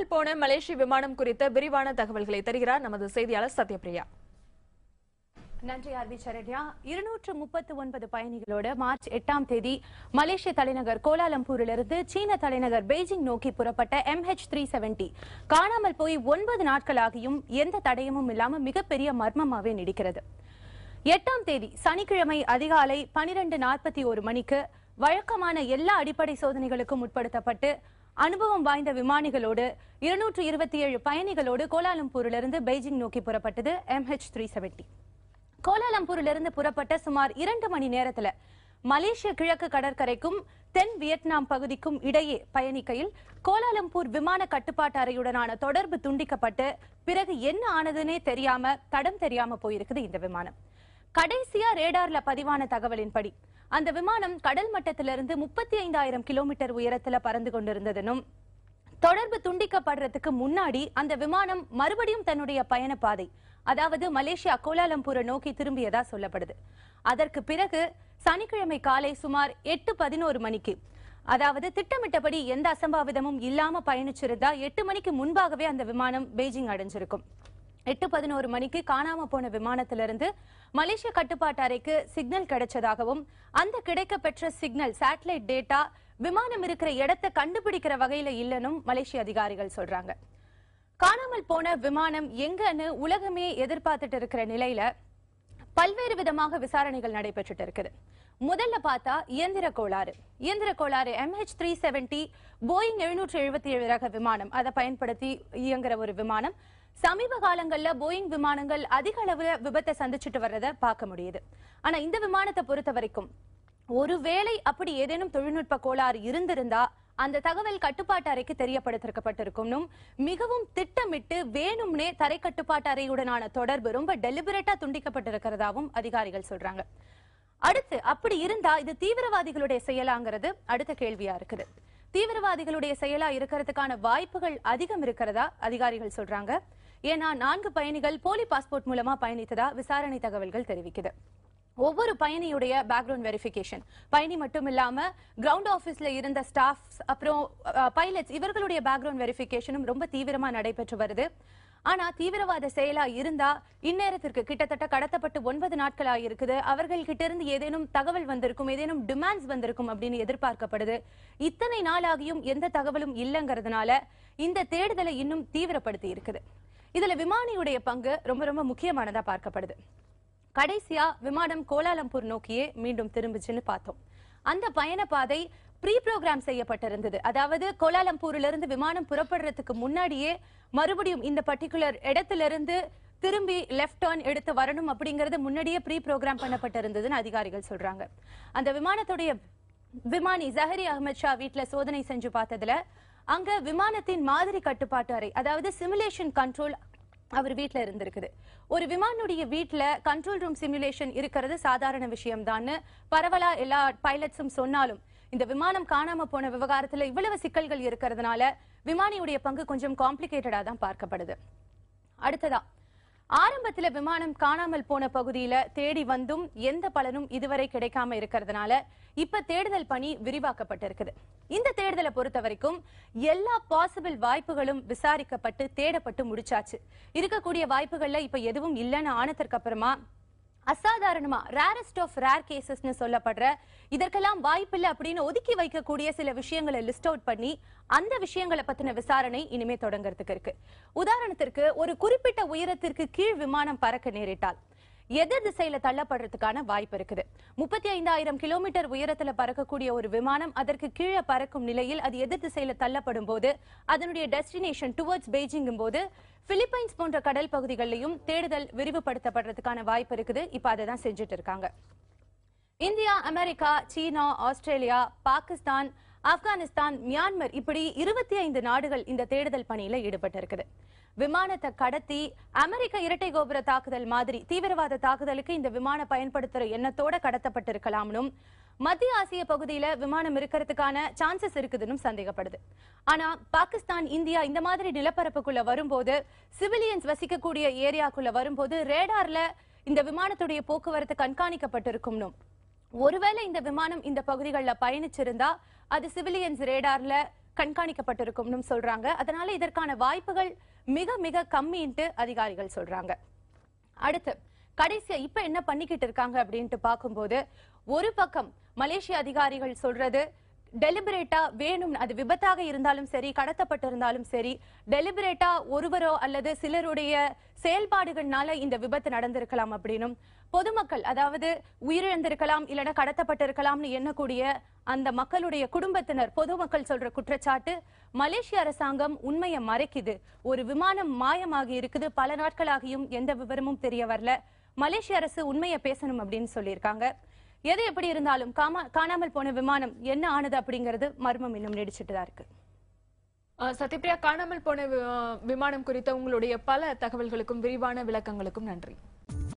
காணாமல் போன மலேசிய விமானம் குறித்த விரிவான தகவல்களை தருகிறார் நமது செய்தியாளர் சத்யபிரியா. நன்றி ஆர்வி சரண்யா. இருநூற்று முப்பத்தி ஒன்பது பயணிகளோடு மார்ச் எட்டாம் தேதி மலேசிய தலைநகர் கோலாலம்பூரிலிருந்து சீன தலைநகர் பெய்ஜிங் நோக்கி புறப்பட்ட MH370 த்ரீ செவன்டி காணாமல் போய் ஒன்பது நாட்களாகியும் எந்த தடயமும் இல்லாமல் மிகப்பெரிய மர்மமாகவே நீடிக்கிறது. எட்டாம் தேதி சனிக்கிழமை அதிகாலை பனிரெண்டு நாற்பத்தி ஒரு மணிக்கு வழக்கமான எல்லா அடிப்படை சோதனைகளுக்கும் உட்படுத்தப்பட்டு அனுபவம் வாய்ந்த விமானிகளோடு இருநூற்று இருபத்தி ஏழு பயணிகளோடு கோலாலம்பூரிலிருந்து பெய்ஜிங் நோக்கி புறப்பட்டது MH370 த்ரீ செவன்டி கோலாலம்பூரிலிருந்து புறப்பட்ட சுமார் இரண்டு மணி நேரத்தில் மலேசிய கிழக்கு கடற்கரைக்கும் தென் வியட்நாம் பகுதிக்கும் இடையே பயணிக்கையில் கோலாலம்பூர் விமான கட்டுப்பாட்டு அறையுடனான தொடர்பு துண்டிக்கப்பட்டு பிறகு என்ன ஆனதுன்னே தெரியாம தடம் தெரியாம போயிருக்குது இந்த விமானம். கடைசியா ரேடார்ல பதிவான தகவலின்படி அந்த விமானம் கடல் மட்டத்திலிருந்து முப்பத்தி ஐந்தாயிரம் கிலோமீட்டர் உயரத்தில் பறந்து கொண்டிருந்ததனும் தொடர்பு துண்டிக்கப்படுறதுக்கு முன்னாடி அந்த விமானம் மறுபடியும் தன்னுடைய பயணப்பாதை பாதை அதாவது மலேசியா கோலாலம்பூரை நோக்கி திரும்பியதா சொல்லப்படுது. அதற்கு பிறகு சனிக்கிழமை காலை சுமார் எட்டு பதினோரு மணிக்கு அதாவது திட்டமிட்டபடி எந்த அசம்பாவிதமும் இல்லாம பயணிச்சிருந்தா எட்டு மணிக்கு முன்பாகவே அந்த விமானம் பெய்ஜிங் அடைஞ்சிருக்கும். எட்டு பதினோரு மணிக்கு காணாம போன விமானத்திலிருந்து மலேசிய கட்டுப்பாட்டு அறைக்கு சிக்னல் கிடைச்சதாகவும் அந்த கிடைக்க பெற்ற சிக்னல் சேட்டலைட் டேட்டா விமானம் இருக்கிற இடத்தை கண்டுபிடிக்கிற வகையில இல்லைன்னு மலேசிய அதிகாரிகள் சொல்றாங்க. காணாமல் போன விமானம் எங்கன்னு உலகமே எதிர்பார்த்துட்டு இருக்கிற நிலையில பல்வேறு விதமாக விசாரணைகள் நடைபெற்றுட்டு இருக்குது. முதல்ல பார்த்தா இயந்திர கோளாறு. இயந்திர கோளாறு MH370 த்ரீ செவன்டி போயிங் எழுநூற்று எழுபத்தி ஏழு ரக விமானம். அதை பயன்படுத்தி இயங்குற ஒரு விமானம். சமீப காலங்கள்ல போயிங் விமானங்கள் அதிக அளவுல விபத்தை சந்திச்சுட்டு வர்றதை பார்க்க முடியுது. ஆனா இந்த விமானத்தை பொறுத்த வரைக்கும் ஒருவேளை அப்படி ஏதேனும் தொழில்நுட்ப கோளாறு இருந்திருந்தா அந்த தகவல் கட்டுப்பாட்டு அறைக்கு தெரியப்படுத்திருக்கப்பட்டிருக்கும் மிகவும் திட்டமிட்டு வேணும்னே தரை கட்டுப்பாட்டு அறையுடனான தொடர்பு ரொம்ப டெலிபரேட்டா துண்டிக்கப்பட்டிருக்கிறதாவும் அதிகாரிகள் சொல்றாங்க. அடுத்து அப்படி இருந்தா இது தீவிரவாதிகளுடைய செயலாங்கிறது அடுத்த கேள்வியா இருக்குது. தீவிரவாதிகளுடைய செயலா இருக்கிறதுக்கான வாய்ப்புகள் அதிகம் இருக்கிறதா அதிகாரிகள் சொல்றாங்க. ஏன்னா நான்கு பயணிகள் போலி பாஸ்போர்ட் மூலமா பயணித்ததா விசாரணை தகவல்கள் தெரிவிக்குது. ஒவ்வொரு பயணியுடைய பேக்ரவுண்ட் வெரிஃபிகேஷன் பயணி மட்டும் இல்லாம கிரவுண்ட் ஆபீஸ்ல இருந்த ஸ்டாஃப்ஸ் அப்புறம் பைலட்ஸ் இவர்களுடைய பேக்ரவுண்ட் வெரிஃபிகேஷனும் ரொம்ப தீவிரமா நடைபெற்று வருது. ஆனா தீவிரவாத செயலா இருந்தா இந்நேரத்திற்கு கிட்டத்தட்ட கடத்தப்பட்டு ஒன்பது நாட்கள் ஆகியிருக்குது அவர்கள் கிட்ட இருந்து ஏதேனும் தகவல் வந்திருக்கும் ஏதேனும் டிமாண்ட்ஸ் வந்திருக்கும் அப்படின்னு எதிர்பார்க்கப்படுது. இத்தனை நாளாகியும் எந்த தகவலும் இல்லைங்கிறதுனால இந்த தேடுதலை இன்னும் தீவிரப்படுத்தி இருக்குது. இதுல விமானியுடைய பங்கு ரொம்ப ரொம்ப முக்கியமானதா பார்க்கப்படுது. கடைசியா விமானம் கோலாலம்பூர் நோக்கியே மீண்டும் திரும்பிச்சுன்னு பார்த்தோம். அந்த பயண பாதை ப்ரீ ப்ரோக்ராம் செய்யப்பட்டிருந்தது. அதாவது கோலாலம்பூரிலிருந்து விமானம் புறப்படுறதுக்கு முன்னாடியே மறுபடியும் இந்த பர்டிகுலர் இடத்திலிருந்து திரும்பி லெஃப்ட் டர்ன் எடுத்து வரணும் அப்படிங்கறது முன்னாடியே ப்ரீ ப்ரோக்ராம் பண்ணப்பட்டிருந்ததுன்னு அதிகாரிகள் சொல்றாங்க. அந்த விமானத்துடைய விமானி ஜஹரி அகமது ஷா வீட்ல சோதனை செஞ்சு பார்த்ததுல அங்க விமானத்தின் மாதிரி கட்டுப்பாட்டு அறை அதாவது சிமுலேஷன் கண்ட்ரோல் அவர் வீட்டில் இருந்திருக்குது. ஒரு விமானுடைய வீட்டில் கண்ட்ரோல் ரூம் சிமுலேஷன் இருக்கிறது சாதாரண விஷயம்தான்னு பரவலா எல்லா பைலட்ஸும் சொன்னாலும் இந்த விமானம் காணாம போன விவகாரத்துல இவ்வளவு சிக்கல்கள் இருக்கிறதுனால விமானியுடைய பங்கு கொஞ்சம் காம்ப்ளிகேட்டடா தான் பார்க்கப்படுது. அடுத்ததா ஆரம்பத்துல விமானம் காணாமல் போன பகுதியில தேடி வந்தும் எந்த பலனும் இதுவரை கிடைக்காம இருக்கிறதுனால இப்ப தேடுதல் பணி விரிவாக்கப்பட்டிருக்குது. இந்த தேடுதலை பொறுத்த வரைக்கும் எல்லா பாசிபிள் வாய்ப்புகளும் விசாரிக்கப்பட்டு தேடப்பட்டு முடிச்சாச்சு. இருக்கக்கூடிய வாய்ப்புகள்ல இப்ப எதுவும் இல்லைன்னு ஆனதற்கு அப்புறமா அசாதாரணமா ரேரஸ்ட் ஆஃப் ரேர் கேசஸ்னு சொல்லப்படுற இதற்கெல்லாம் வாய்ப்பில்லை அப்படின்னு ஒதுக்கி வைக்கக்கூடிய சில விஷயங்களை லிஸ்ட் அவுட் பண்ணி அந்த விஷயங்களை பத்தின விசாரணை இனிமே தொடங்குறதுக்கு இருக்கு. உதாரணத்திற்கு ஒரு குறிப்பிட்ட உயரத்திற்கு கீழ் விமானம் பறக்க நேரிட்டால் எதிர் திசையில தள்ளப்படுறதுக்கான வாய்ப்பு இருக்குது. முப்பத்தி ஐந்தாயிரம் கிலோமீட்டர் உயரத்துல பறக்கக்கூடிய ஒரு விமானம் அதற்கு கீழே பறக்கும் நிலையில் அது எதிர் திசையில தள்ளப்படும் போது அதனுடைய டெஸ்டினேஷன் டுவர்ட்ஸ் பெய்ஜிங்கும் போது பிலிப்பைன்ஸ் போன்ற கடல் பகுதிகளிலும் தேடுதல் விரிவுபடுத்தப்படுறதுக்கான வாய்ப்பு இருக்குது. இப்ப அதை தான் செஞ்சுட்டு இருக்காங்க. India America China Australia Pakistan Afghanistan Myanmar இப்படி இருபத்தி ஐந்து நாடுகள் இந்த தேடுதல் பணியில ஈடுபட்டிருக்குது. விமானத்தை கடத்தி அமெரிக்க இரட்டை கோபுர தாக்குதல் மாதிரி தீவிரவாத தாக்குதலுக்கு இந்த விமானம் பயன்படுத்துற எண்ணத்தோட கடத்தப்பட்டிருக்கலாம்னும் மத்திய ஆசிய பகுதியில விமானம் இருக்கிறதுக்கான சான்சஸ் இருக்குதுன்னு சந்தேகப்படுது. ஆனா பாகிஸ்தான் இந்தியா இந்த மாதிரி நிலப்பரப்புக்குள்ள வரும்போது சிவிலியன்ஸ் வசிக்கக்கூடிய ஏரியாக்குள்ள வரும்போது ரேடார்ல இந்த விமானத்துடைய போக்குவரத்து கண்காணிக்கப்பட்டிருக்கும்னும். ஒருவேளை இந்த விமானம் இந்த பகுதிகளில் பயணிச்சிருந்தா அது சிவிலியன்ஸ் ரேடார்ல கண்காணிக்கப்பட்டிருக்கும்னு சொல்றாங்க. அதனால இதற்கான வாய்ப்புகள் மிக மிக கம்மின்ட்டு அதிகாரிகள் சொல்றாங்க. அடுத்து கடைசியா இப்ப என்ன பண்ணிக்கிட்டு இருக்காங்க அப்படின்ட்டு பார்க்கும்போது ஒரு பக்கம் மலேசிய அதிகாரிகள் சொல்றது டெலிபரேட்டா வேணும் அது விபத்தாக இருந்தாலும் சரி கடத்தப்பட்டிருந்தாலும் சரி டெலிபரேட்டா ஒருவரோ அல்லது சிலருடைய செயல்பாடுகள்னால இந்த விபத்து நடந்திருக்கலாம் அப்படின்னும் பொதுமக்கள் அதாவது உயிரிழந்திருக்கலாம் இல்லைன்னா கடத்தப்பட்டிருக்கலாம்னு எண்ணக்கூடிய அந்த மக்களுடைய குடும்பத்தினர் பொதுமக்கள் சொல்ற குற்றச்சாட்டு மலேசிய அரசாங்கம் உண்மையை மறைக்குது. ஒரு விமானம் மாயமாகி இருக்குது. பல நாட்களாகியும் எந்த விவரமும் தெரிய வரல. மலேசிய அரசு உண்மையை பேசணும் அப்படின்னு சொல்லியிருக்காங்க. எது எப்படி இருந்தாலும் காணாமல் போன விமானம் என்ன ஆனது அப்படிங்கிறது மர்மம் இன்னும் நீடிச்சிட்டு தான் இருக்கு. சத்யபிரியா காணாமல் போன விமானம் குறித்த உங்களுடைய பல தகவல்களுக்கும் விரிவான விளக்கங்களுக்கும் நன்றி.